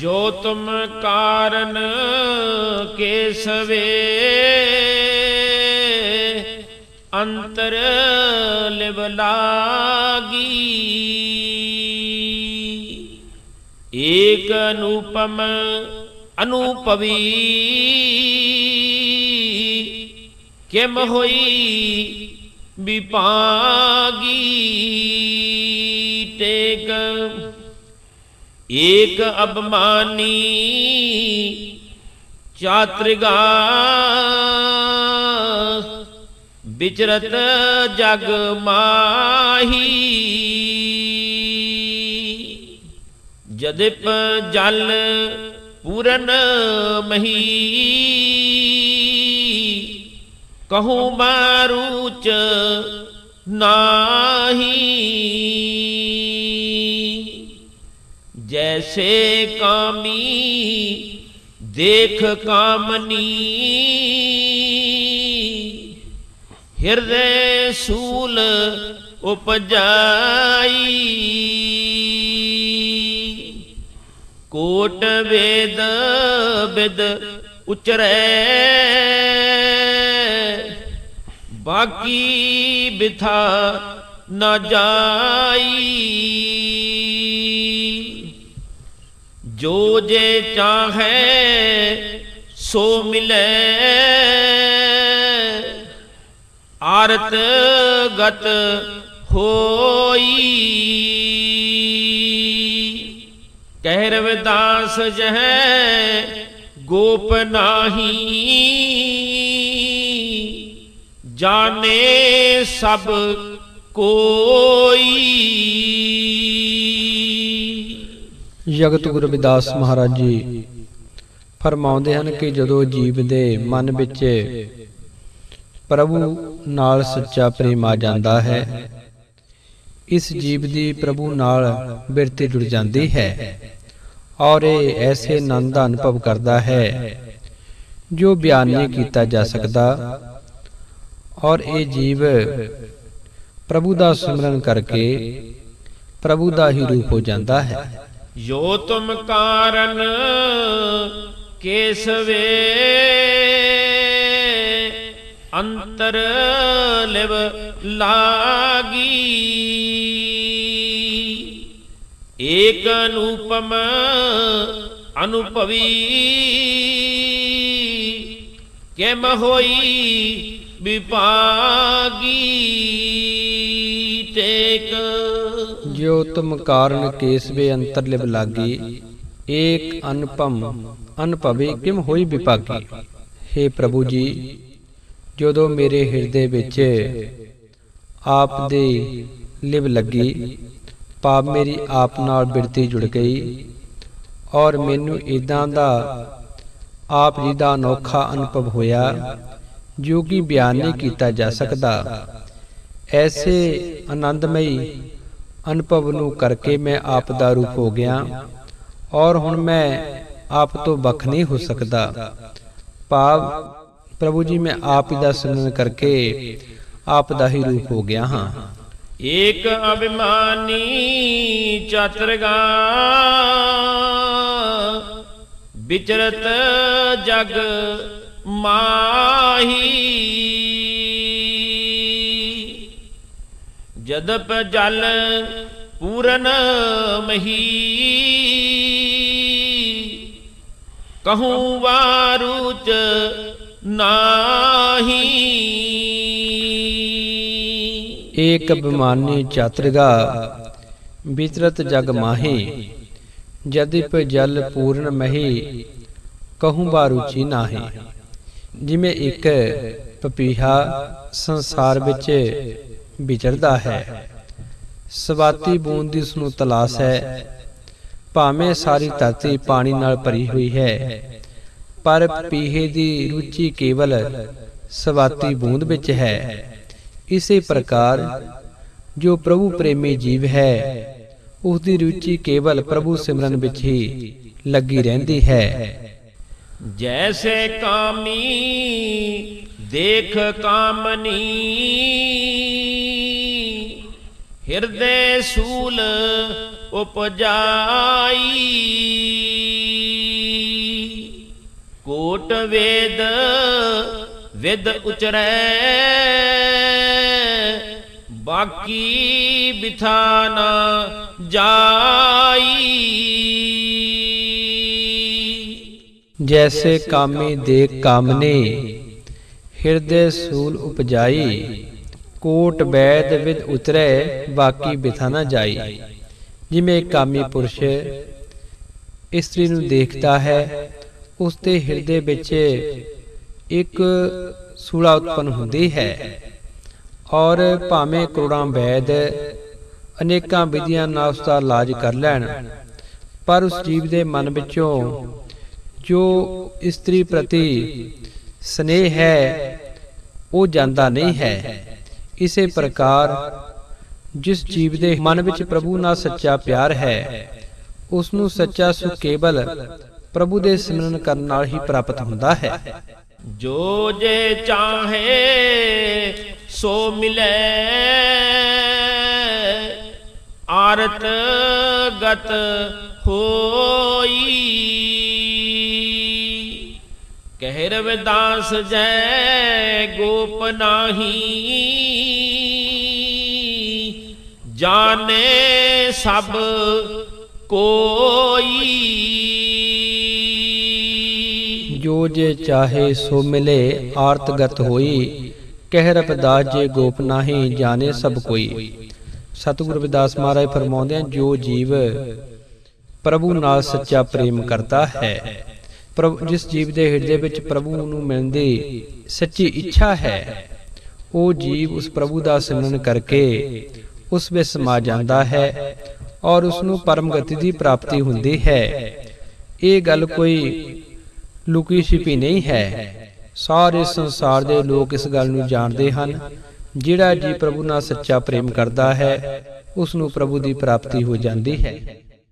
ਜੋ ਤੁਮ ਕਾਰਨ ਕੇਸਵੇ ਅੰਤਰ ਲਿਵ ਲਾਗੀ। ਏਕ ਅਨੂਪਮ ਅਨੂਪਵੀ ਕਿਮ ਹੋਈ ਵਿਪਾਗੀ ਟੇਕ ਏਕ ਅਬਮਾਨੀ ਚਾਤ੍ਰਿਗਾ ਵਿਚਰਤ ਜਗ ਮਾਹੀ ਜਦਿਪ ਜਲ ਪੂਰਨ ਮਹੀ ਕਹੂੰ ਮਾਰੂਚ ਨਾਹੀ ਜੈਸੇ ਕਾਮੀ, ਦੇਖ ਕਾਮਨੀ। ਹਿਰਦੇ ਸੂਲ ਉਪਜਾਈ। ਕੋਟ ਵੇਦ ਬਿਦ ਉਚਰੈ। ਬਾਕੀ ਬਿਥਾ ਨਾ ਜਾਈ। ਜੋ ਜੇ ਚਾਹੈ ਸੋ ਮਿਲੈ। ਆਰਤ ਗਤ ਹੋਈ। ਕਹਿ ਰਵਿਦਾਸ ਜਹ ਗੋਪ ਨਾਹੀ। ਜਾਣੇ ਸਭ ਕੋਈ। ਜਗਤ ਗੁਰੂ ਰਵਿਦਾਸ ਮਹਾਰਾਜ ਜੀ ਫਰਮਾਉਂਦੇ ਹਨ ਕਿ ਜਦੋਂ ਜੀਵ ਦੇ ਮਨ ਵਿੱਚ ਪ੍ਰਭੂ ਨਾਲ ਸੱਚਾ ਪ੍ਰੇਮ ਆ ਜਾਂਦਾ ਹੈ, ਇਸ ਜੀਵ ਦੀ ਪ੍ਰਭੂ ਨਾਲ ਬਿਰਤੀ ਜੁੜ ਜਾਂਦੀ ਹੈ ਔਰ ਇਹ ਐਸੇ ਆਨੰਦ ਦਾ ਅਨੁਭਵ ਕਰਦਾ ਹੈ ਜੋ ਬਿਆਨ ਨਹੀਂ ਕੀਤਾ ਜਾ ਸਕਦਾ ਔਰ ਇਹ ਜੀਵ ਪ੍ਰਭੂ ਦਾ ਸਿਮਰਨ ਕਰਕੇ ਪ੍ਰਭੂ ਦਾ ਹੀ ਰੂਪ ਹੋ ਜਾਂਦਾ ਹੈ। ਜੋ ਤੁਮ ਕਾਰਨ ਕੇਸਵੇ ਅੰਤਰ ਲਿਵ ਲਾਗੀ। ਏਕ ਅਨੂਪਮ ਅਨੁਭਵੀ ਕਿਮ ਹੋਈ ਵਿਪਾਗੀ ਟੇਕ ਜੋ ਤੁਮ ਕਾਰਨ ਕੇਸਵੇ ਅੰਤਰ ਲਿਵ ਲਾਗੀ, ਏਕ ਅਨੁਪਮ, ਅਨੁਭਵੇ ਕਿਮ ਹੋਈ ਵਿਪਾਗੀ हे ਪ੍ਰਭੂ ਜੀ, ਜਦੋਂ ਮੇਰੇ ਹਿਰਦੇ ਵਿੱਚ ਆਪ ਦੀ ਲਿਵ ਲੱਗੀ ਪਾਪ ਮੇਰੀ ਆਪ ਨਾਲ ਬਿਰਤੀ ਜੁੜ ਗਈ, ਔਰ ਮੈਨੂੰ ਇਦਾਂ ਦਾ ਆਪ ਜੀ ਦਾ ਅਨੋਖਾ ਅਨੁਭਵ ਹੋਇਆ, ਜੋ ਕਿ ਬਿਆਨ ਨਹੀਂ ਕੀਤਾ ਜਾ ਸਕਦਾ, ਐਸੇ ਆਨੰਦਮਈ ਅਨੁਭਵ ਨੂੰ ਕਰਕੇ ਮੈਂ ਆਪ ਦਾ ਰੂਪ ਹੋ ਗਿਆ ਔਰ ਹੁਣ ਮੈਂ ਆਪ ਤੋਂ ਵੱਖ ਨਹੀਂ ਹੋ ਸਕਦਾ। ਭਾਵ, ਪ੍ਰਭੂ ਜੀ, ਮੈਂ ਆਪ ਹੀ ਦਾ ਸਿਮਰਨ ਕਰਕੇ ਆਪ ਦਾ ਹੀ ਰੂਪ ਹੋ ਗਿਆ ਹਾਂ। ਏਕ ਅਭਿਮਾਨੀ ਚਤਰਗਾ, ਵਿਚਰਤ ਜਗ ਮਾਹੀ ਜਦਪ ਜਲ ਪੂਰਨ ਮਹੀ। ਕਹੂੰ ਵਾਰੂਚ ਨਾਹੀ। ਏਕ ਬਿਮਾਨੀ ਚਾਤਰਗਾ ਵਿਚਰਤ ਜਗ ਮਾਹੀ। ਜਦਿਪ ਜਲ ਪੂਰਨ ਮਹੀ, ਕਹੂੰ ਬਾਰੂਚੀ ਨਾਹੀ। ਜਿਵੇਂ ਇੱਕ ਪਪੀਹਾ ਸੰਸਾਰ ਵਿੱਚ ਵਿਚਰਦਾ ਹੈ। ਸਵਾਤੀ ਬੂੰਦ ਦੀ ਉਸ ਨੂੰ ਤਲਾਸ਼ ਹੈ। ਭਾਵੇਂ ਸਾਰੀ ਧਰਤੀ ਪਾਣੀ ਨਾਲ ਭਰੀ ਹੋਈ ਹੈ, ਪਰ ਪੀਹੇ ਦੀ ਰੁਚੀ ਕੇਵਲ ਸਵਾਤੀ ਬੂੰਦ ਵਿੱਚ ਹੈ। ਇਸੇ ਪ੍ਰਕਾਰ ਜੋ ਪ੍ਰਭੂ ਪ੍ਰੇਮੀ ਜੀਵ ਹੈ ਉਸ ਦੀ ਰੁਚੀ ਕੇਵਲ ਪ੍ਰਭੂ ਸਿਮਰਨ ਵਿੱਚ ਹੀ ਲੱਗੀ ਰਹਿੰਦੀ ਹੈ। ਜੈਸੇ ਕਾਮੀ, ਦੇਖ ਕਾਮਨੀ ਹਿਰਦੇ ਸੂਲ ਉਪਜਾਈ। ਕੋਟ ਵੇਦ, ਵਿਦ ਉਚਰੈ। ਬਾਕੀ ਬਿਥਾ ਨਾ ਜਾਈ। ਜੈਸੇ ਕਾਮੀ ਦੇਖ ਕਾਮਨੇ, ਹਿਰਦੇ ਸੂਲ ਉਪਜਾਈ। ਕੋਟ ਬੈਦ ਵਿਦ ਉਤਰੈ, ਬਾਕੀ ਬਿਥਾ ਨਾ ਜਾਈ। ਜਿਵੇਂ ਕਾਮੀ ਪੁਰਸ਼ ਇਸਤਰੀ ਨੂੰ ਦੇਖਦਾ ਹੈ ਉਸ ਦੇ ਹਿਰਦੇ ਵਿੱਚ ਇੱਕ ਸੂਲਾ ਉਤਪਨ ਹੁੰਦੀ ਹੈ। ਔਰ ਭਾਵੇਂ ਕਰੋੜਾਂ ਵੈਦ ਅਨੇਕਾਂ ਵਿਧੀਆਂ ਨਾਲ ਉਸ ਦਾ ਇਲਾਜ ਕਰ ਲੈਣ, ਪਰ ਉਸ ਜੀਵ ਦੇ ਮਨ ਵਿੱਚੋਂ ਜੋ ਇਸਤਰੀ ਪ੍ਰਤੀ ਸਨੇਹ ਹੈ, ਉਹ ਜਾਂਦਾ ਨਹੀਂ ਹੈ। ਇਸੇ ਪ੍ਰਕਾਰ ਜਿਸ ਜੀਵ ਦੇ ਮਨ ਵਿੱਚ ਪ੍ਰਭੂ ਨਾਲ ਸੱਚਾ ਪਿਆਰ ਹੈ ਉਸ ਨੂੰ ਸੱਚਾ ਸੁਖ ਕੇਵਲ ਪ੍ਰਭੂ ਦੇ ਸਿਮਰਨ ਕਰਨ ਨਾਲ ਹੀ ਪ੍ਰਾਪਤ ਹੁੰਦਾ ਹੈ। ਜੋ ਜੇ ਚਾਹੇ ਸੋ ਮਿਲੇ, ਆਰਤ ਗਤ ਹੋਈ। ਕਹਿ ਰਵਿਦਾਸ ਜੈ ਗੋਪ ਨਾਹੀ। ਜਾਣੇ ਸਭ ਕੋਈ। ਜੋ ਜੇ ਚਾਹੇ ਸੋ ਮਿਲੇ ਆਰਤਗਤ ਹੋਈ, ਕਹਿ ਰਬਦਾਸ ਜੇ ਗੋਪ ਨਾਹੀ, ਜਾਣੇ ਸਭ ਕੋਈ। ਸਤਿਗੁਰੂ ਰਵਿਦਾਸ ਮਹਾਰਾਜ ਫਰਮਾਉਂਦੇ ਹਨ, ਜੋ ਜੀਵ ਪ੍ਰਭੂ ਨਾਲ ਸੱਚਾ ਪ੍ਰੇਮ ਕਰਦਾ ਹੈ। ਪ੍ਰਭੂ, ਜਿਸ ਜੀਵ ਦੇ ਹਿਰਦੇ ਵਿੱਚ ਪ੍ਰਭੂ ਨੂੰ ਮਿਲਣ ਦੀ ਸੱਚੀ ਇੱਛਾ ਹੈ, ਉਹ ਜੀਵ ਉਸ ਪ੍ਰਭੂ ਦਾ ਸਿਮਰਨ ਕਰਕੇ ਉਸ ਵਿੱਚ ਸਮਾ ਜਾਂਦਾ ਹੈ ਔਰ ਉਸ ਨੂੰ ਪਰਮ ਗਤੀ ਦੀ ਪ੍ਰਾਪਤੀ ਹੁੰਦੀ ਹੈ। ਇਹ ਗੱਲ ਕੋਈ ਲੁਕੀ ਛਿਪੀ ਨਹੀਂ ਹੈ। ਸਾਰੇ ਸੰਸਾਰ ਦੇ ਲੋਕ ਇਸ ਗੱਲ ਨੂੰ ਜਾਣਦੇ ਹਨ, ਜਿਹੜਾ ਜੀ ਪ੍ਰਭੂ ਨਾਲ ਸੱਚਾ ਪ੍ਰੇਮ ਕਰਦਾ ਹੈ, ਉਸ ਨੂੰ ਪ੍ਰਭੂ ਦੀ ਪ੍ਰਾਪਤੀ ਹੋ ਜਾਂਦੀ ਹੈ।